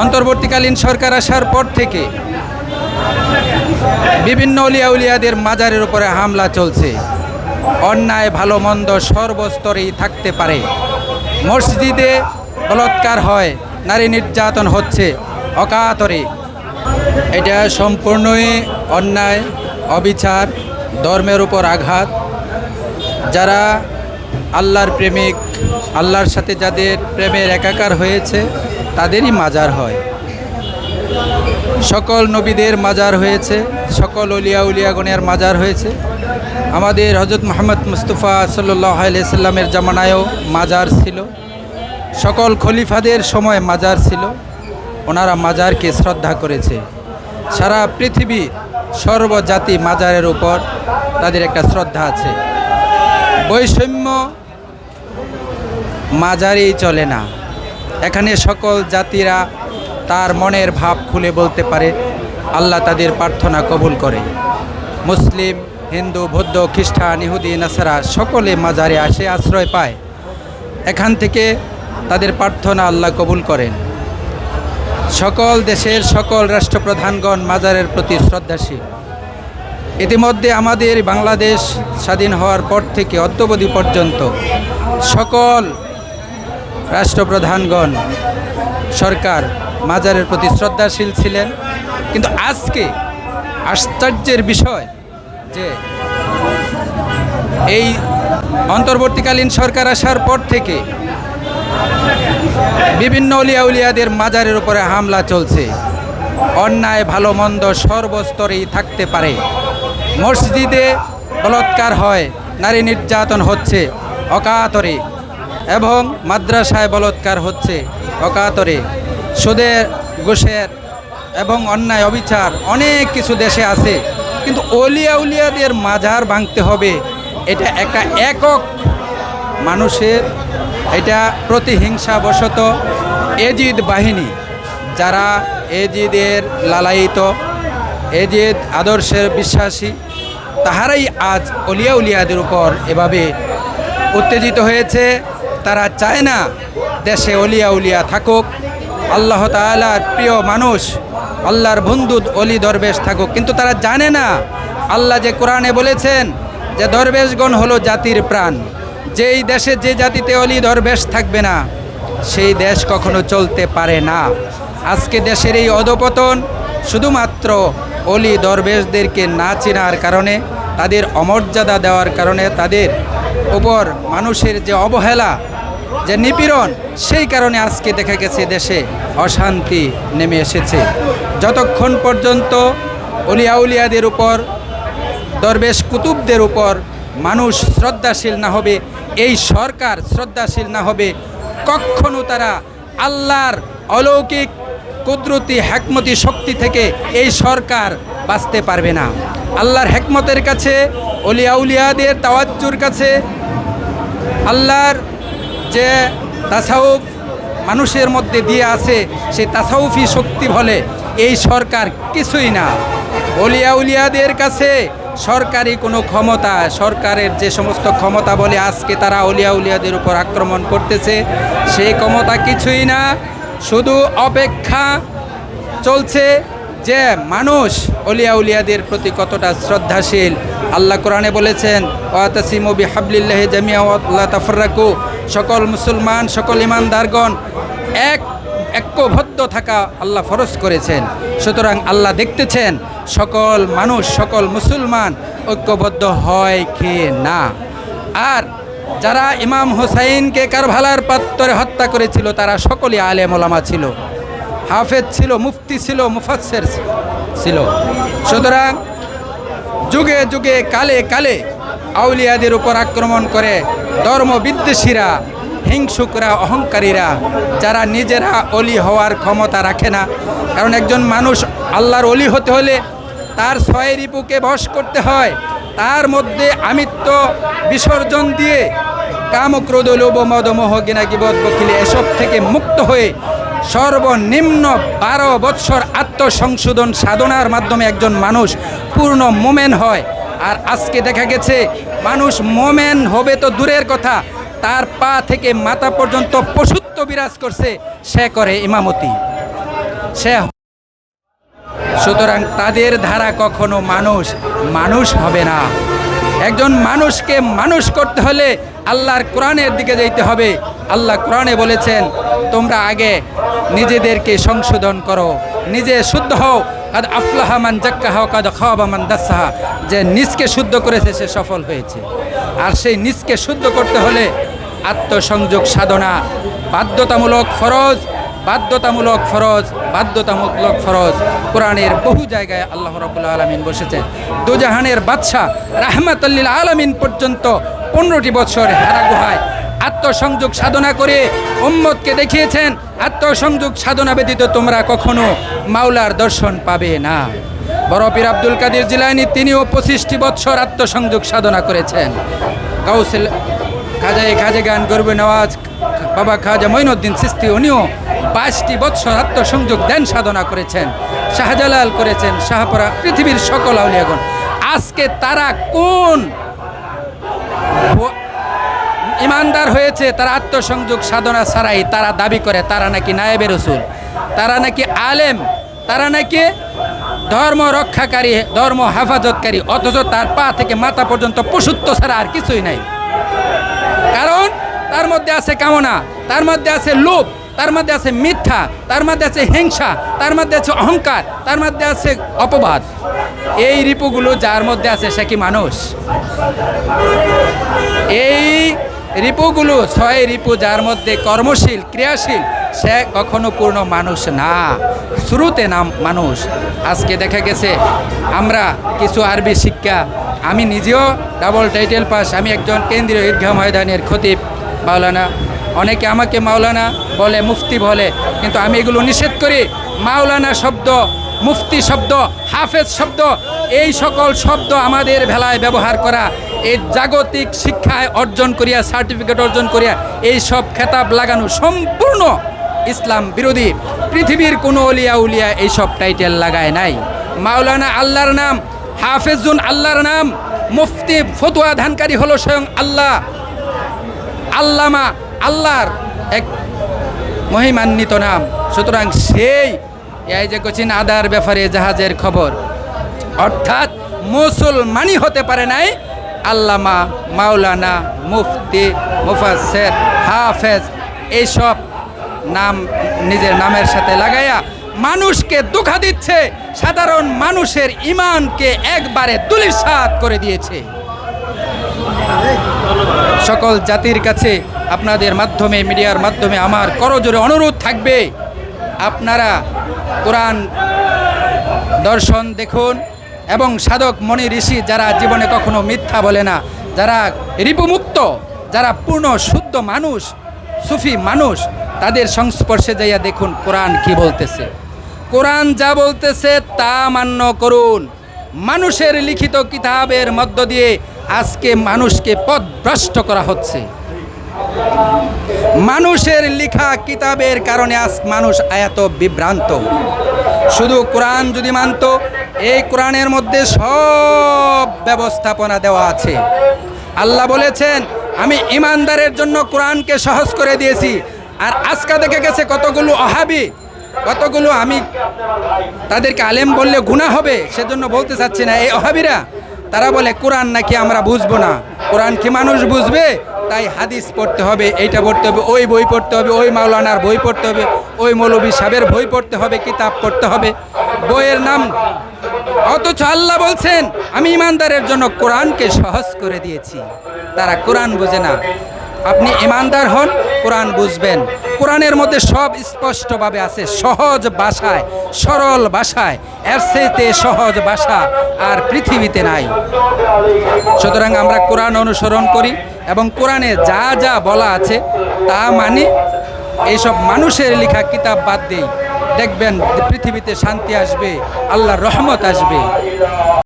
অন্তর্বর্তীকালীন সরকার আসার পর থেকে বিভিন্ন উলিয়া উলিয়াদের মাজারের উপরে হামলা চলছে। অন্যায়, ভালো, মন্দ সর্বস্তরেই থাকতে পারে। মসজিদে বলৎকার হয়, নারী নির্যাতন হচ্ছে অকাতরে। এটা সম্পূর্ণই অন্যায়, অবিচার, ধর্মের উপর আঘাত। যারা আল্লাহর প্রেমিক, আল্লাহর সাথে যাদের প্রেমের একাকার হয়েছে তাদেরই মাজার হয়। সকল নবীদের মাজার হয়েছে, সকল উলিয়া উলিয়াগণের মাজার হয়েছে। আমাদের হজরত মোহাম্মদ মুস্তফা সাল্লাহ সাল্লামের জামানায়ও মাজার ছিল। সকল খলিফাদের সময় মাজার ছিল। ওনারা মাজারকে শ্রদ্ধা করেছে। সারা পৃথিবীর সর্বজাতি মাজারের উপর তাদের একটা শ্রদ্ধা আছে। বৈষম্য মাজারেই চলে না। এখানে সকল জাতিরা তার মনের ভাব খুলে বলতে পারে। আল্লাহ তাদের প্রার্থনা কবুল করে। মুসলিম, হিন্দু, বৌদ্ধ, খ্রিস্টান, ইহুদি, নাসারা সকলে মাজারে আসে, আশ্রয় পায়। এখান থেকে তাদের প্রার্থনা আল্লাহ কবুল করেন। সকল দেশের সকল রাষ্ট্রপ্রধানগণ মাজারের প্রতি শ্রদ্ধাশীল। ইতিমধ্যে আমাদের বাংলাদেশ স্বাধীন হওয়ার পর থেকে অদ্যবধি পর্যন্ত সকল রাষ্ট্রপ্রধানগণ, সরকার, মাজারের প্রতি শ্রদ্ধাশীল ছিলেন। কিন্তু আজকে আশ্চর্যের বিষয় যে এই অন্তর্বর্তীকালীন সরকার আসার পর থেকে বিভিন্ন অলিয়া উলিয়াদের মাজারের উপরে হামলা চলছে। অন্যায়, ভালো, মন্দ সর্বস্তরেই থাকতে পারে। মসজিদে বলৎকার হয়, নারী নির্যাতন হচ্ছে অকাতরে। এবং মাদ্রাসায় বলৎকার হচ্ছে অকাতরে। সুদের, ঘুষের এবং অন্যায় অবিচার অনেক কিছু দেশে আছে। কিন্তু অলিয়া উলিয়াদের মাজার ভাঙতে হবে। এটা একটা একক মানুষের এটা প্রতিহিংসাবশত এজিদ বাহিনী। যারা এজিদের লালায়িত, এজিদ আদর্শের বিশ্বাসী, তাহারাই আজ অলিয়া উলিয়াদের উপর এভাবে উত্তেজিত হয়েছে। তারা চায় না দেশে অলিয়া উলিয়া থাকুক। আল্লাহ তালার প্রিয় মানুষ, আল্লাহর বন্ধু অলি দরবেশ থাকুক। কিন্তু তারা জানে না, আল্লাহ যে কোরআনে বলেছেন যে দরবেশগণ হলো জাতির প্রাণ। যেই দেশে যে জাতিতে অলি দরবেশ থাকবে না, সেই দেশ কখনো চলতে পারে না। আজকে দেশের এই অধপতন শুধুমাত্র অলি দরবেশদেরকে না চেনার কারণে, তাদের অমর্যাদা দেওয়ার কারণে, তাদের উপর মানুষের যে অবহেলা যে নিপীড়ন, সেই কারণে আজকে দেখা গেছে দেশে অশান্তি নেমে এসেছে। যতক্ষণ পর্যন্ত অলিয়া উলিয়াদের উপর, দরবেশ কুতুবদের উপর মানুষ শ্রদ্ধাশীল না হবে, এই সরকার শ্রদ্ধাশীল না হবে, কখনো তারা আল্লাহর অলৌকিক কুদরতি হ্যাকমতি শক্তি থেকে এই সরকার বাঁচতে পারবে না। আল্লাহর হেকমতের কাছে অলিয়া উলিয়াদের তাওয়াজ্জুর কাছে, আল্লাহর যে তাসাউফ মানুষের মধ্যে দিয়ে আছে সেই তাসাউফি শক্তি বলে। এই সরকার কিছুই না। অলিয়া উলিয়াদের কাছে সরকারি কোনো ক্ষমতা, সরকারের যে সমস্ত ক্ষমতা বলে আজকে তারা অলিয়া উলিয়াদের উপর আক্রমণ করতেছে, সেই ক্ষমতা কিছুই না। শুধু অপেক্ষা চলছে যে মানুষ অলিয়া উলিয়াদের প্রতি কতটা শ্রদ্ধাশীল, আল্লাহ কোরআনে বলেছেন ওয়াতাসিমবি হাবলিল্লাহ জামিয়া তাফরাকু সকল মুসলমান, সকল ইমানদারগণ এক ঐক্যবদ্ধ থাকা আল্লাহ ফরজ করেছেন। সুতরাং আল্লাহ দেখতেছেন, সকল মানুষ, সকল মুসলমান ঐক্যবদ্ধ হয় কে না? আর যারা ইমাম হোসাইনকে কারভালার পাত্তরে হত্যা করেছিল, তারা সকলই আলেম ওলামা ছিল। হাফেজ ছিল, মুফতি ছিল মুফাসের ছিল। সুতরাং যুগে যুগে, কালে কালে আউলিয়াদের উপর আক্রমণ করে ধর্ম বিদ্বেষীরা, হিংসুকরা, অহংকারীরা, যারা নিজেরা অলি হওয়ার ক্ষমতা রাখে না, কারণ একজন মানুষ আল্লাহর অলি হতে হলে তার ছয় রিপুকে বশ করতে হয়। তার মধ্যে আমিত্ব, বিসর্জন দিয়ে কামক্রোধ লোভ মদমোহ গিনাকি বদ বকিলে এসব থেকে মুক্ত হয়ে সর্বনিম্ন বারো বৎসর আত্মসংশোধন সাধনার মাধ্যমে একজন মানুষ পূর্ণ মোমেন হয়। আর আজকে দেখা গেছে, মানুষ মোমেন হবে তো দূরের কথা, তার পা থেকে মাথা পর্যন্ত পশুত্ব বিরাজ করছে, সে করে ইমামতি। সে সুতরাং তাদের ধারা কখনো মানুষ মানুষ হবে না। একজন মানুষকে মানুষ করতে হলে আল্লাহর কোরআনের দিকে যেতে হবে। আল্লাহ কোরআনে বলেছেন, তোমরা আগে নিজেদেরকে সংশোধন করো। নিজে শুদ্ধ হও। কাদ আফলাহা মান জাক্কাহা কাদ খাওয়াবা মান দাসাহা। যে নিজকে শুদ্ধ করেছে, সে সফল হয়েছে। আর সেই নিজকে শুদ্ধ করতে হলে আত্মসংযোগ সাধনা বাধ্যতামূলক ফরজ বাধ্যতামূলক ফরজ। বাধ্যতামূলক ফরজ কোরআনের বহু জায়গায় আল্লাহ রবুল্লা আলমিন বসেছেন দুজাহানের বাদশাহ রাহমাতাল্লিল আলমিন পর্যন্ত পনেরোটি বছর হেরা গুহায় আত্মসংযোগ সাধনা করে উম্মতকে দেখিয়েছেন, আত্মসংযোগ সাধনা ব্যতীত তোমরা কখনো মাওলার দর্শন পাবে না। বড় পীর আব্দুল কাদের জিলানি তিনিও পঁচিশটি বৎসর আত্মসংযোগ সাধনা করেছেন। কাউসিল খাজাই খাজে গান গর্বে নওয়াজ, বাবা খাজা মঈনুদ্দিন সিস্তি, উনিও বাইশটি বৎসর আত্মসংযোগ দেন সাধনা করেছেন, শাহজালাল করেছেন শাহপরা পৃথিবীর সকল আউলিয়াগণ। আজকে তারা কোন ইমানদার হয়েছে, তারা আত্মসংযোগ সাধনা ছাড়াই তারা দাবি করে, তারা নাকি নায়েবে রসুল, তারা নাকি আলেম, তারা নাকি ধর্ম রক্ষাকারী, ধর্ম হেফাজতকারী, অথচ তার পা থেকে মাথা পর্যন্ত পশুত্ব ছাড়া আর কিছুই নাই। কারণ তার মধ্যে আছে কামনা, তার মধ্যে আছে লোভ তার মধ্যে আছে মিথ্যা, তার মধ্যে আছে হিংসা, তার মধ্যে আছে অহংকার, তার মধ্যে আছে অপবাদ। এই রিপুগুলো যার মধ্যে আছে সে কি মানুষ? এই রিপুগুলো ছয় রিপু যার মধ্যে কর্মশীল, ক্রিয়াশীল, সে কখনো পূর্ণ মানুষ না। শুরুতে নাম মানুষ, আজকে দেখা গেছে আমরা কিছু আরবি শিক্ষা, আমি নিজেও ডাবল টাইটেল পাস আমি একজন কেন্দ্রীয় ঈদগাহ ময়দানের খতিব, মাওলানা অনেকে আমাকে মাওলানা বলে, মুফতি বলে, কিন্তু আমি এগুলো নিষেধ করি। মাওলানা শব্দ, মুফতি শব্দ, হাফেজ শব্দ, এই সকল শব্দ আমাদের ভেলায় ব্যবহার করা, এই জাগতিক শিক্ষায় অর্জন করিয়া সার্টিফিকেট অর্জন করিয়া, এই সব খেতাব লাগানো সম্পূর্ণ ইসলাম বিরোধী। পৃথিবীর কোনো অলিয়া উলিয়া এইসব টাইটেল লাগায় নাই। মাওলানা আল্লাহর নাম, হাফেজুন আল্লাহর নাম, মুফতি ফতুয়া ধানকারী হলো স্বয়ং আল্লাহ। আল্লামা আল্লাহর এক মহিমান্বিত নাম। সুতরাং সেই এই যে কোচিন আদার ব্যাপারে জাহাজের খবর, অর্থাৎ মুসলমানই হতে পারে নাই, আল্লামা মাওলানা মুফতি মুফাসের হাফেজ এইসব নাম নিজের নামের সাথে লাগাইয়া মানুষকে দুঃখা দিচ্ছে, সাধারণ মানুষের ইমানকে একবারে দুলিশাত করে দিয়েছে। সকল জাতির কাছে আপনাদের মাধ্যমে, মিডিয়ার মাধ্যমে আমার করজোরে অনুরোধ থাকবে। আপনারা কোরআন দর্শন দেখুন এবং সাধক মণি ঋষি যারা জীবনে কখনো মিথ্যা বলে না, যারা রিপুমুক্ত, যারা পূর্ণ শুদ্ধ মানুষ, সুফি মানুষ, তাদের সংস্পর্শে যাইয়া দেখুন কোরআন কি বলতেছে। কোরআন যা বলতেছে তা মান্য করুন। মানুষের লিখিত কিতাবের মধ্য দিয়ে আজকে মানুষকে পথভ্রষ্ট করা হচ্ছে। মানুষের লেখা কিতাবের কারণে আজ মানুষ এত বিভ্রান্ত। শুধু কোরআন যদি মানত, এই কোরআনের মধ্যে সব ব্যবস্থাপনা দেওয়া আছে। আল্লাহ বলেছেন, আমি ইমানদারের জন্য কোরআনকে সহজ করে দিয়েছি। আর আজকা দেখে গেছে কতগুলো অহাবি, কতগুলো আমি তাদেরকে আলেম বললে গুণা হবে, সেজন্য বলতে চাচ্ছি না, এই অহাবিরা তারা বলে, কোরআন নাকি আমরা বুঝব না? কোরআন কি মানুষ বুঝবে? তাই হাদিস পড়তে হবে, এইটা পড়তে হবে, ওই বই পড়তে হবে, ওই মাওলানার বই পড়তে হবে, ওই মৌলবী সাহেবের বই পড়তে হবে, কিতাব পড়তে হবে। বইয়ের নাম, অথচ আল্লাহ বলছেন, আমি ইমানদারের জন্য কোরআনকে সহজ করে দিয়েছি। তারা কোরআন বোঝে না। আপনি ইমানদার হন, কোরআন বুঝবেন। কোরআনের মধ্যে সব স্পষ্টভাবে আছে, সহজ ভাষায়, সরল ভাষায়, এর চেয়েতে সহজ ভাষা আর পৃথিবীতে নাই। সুতরাং আমরা কোরআন অনুসরণ করি এবং কোরআনে যা যা বলা আছে, তা মানে এইসব মানুষের লেখা কিতাব বাদ দেই। দেখবেন পৃথিবীতে শান্তি আসবে, আল্লাহর রহমত আসবে।